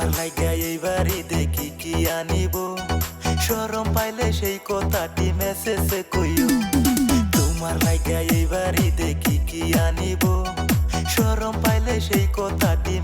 তোমার লাইগা এই দেখি কি আনিব? সরম পাইলে সেই কথাটি মেসেজে কইও। তোমার লাইগা এই বাড়ি দেখি কি আনিব? সরম পাইলে সেই কথাটি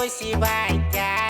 досі байтять.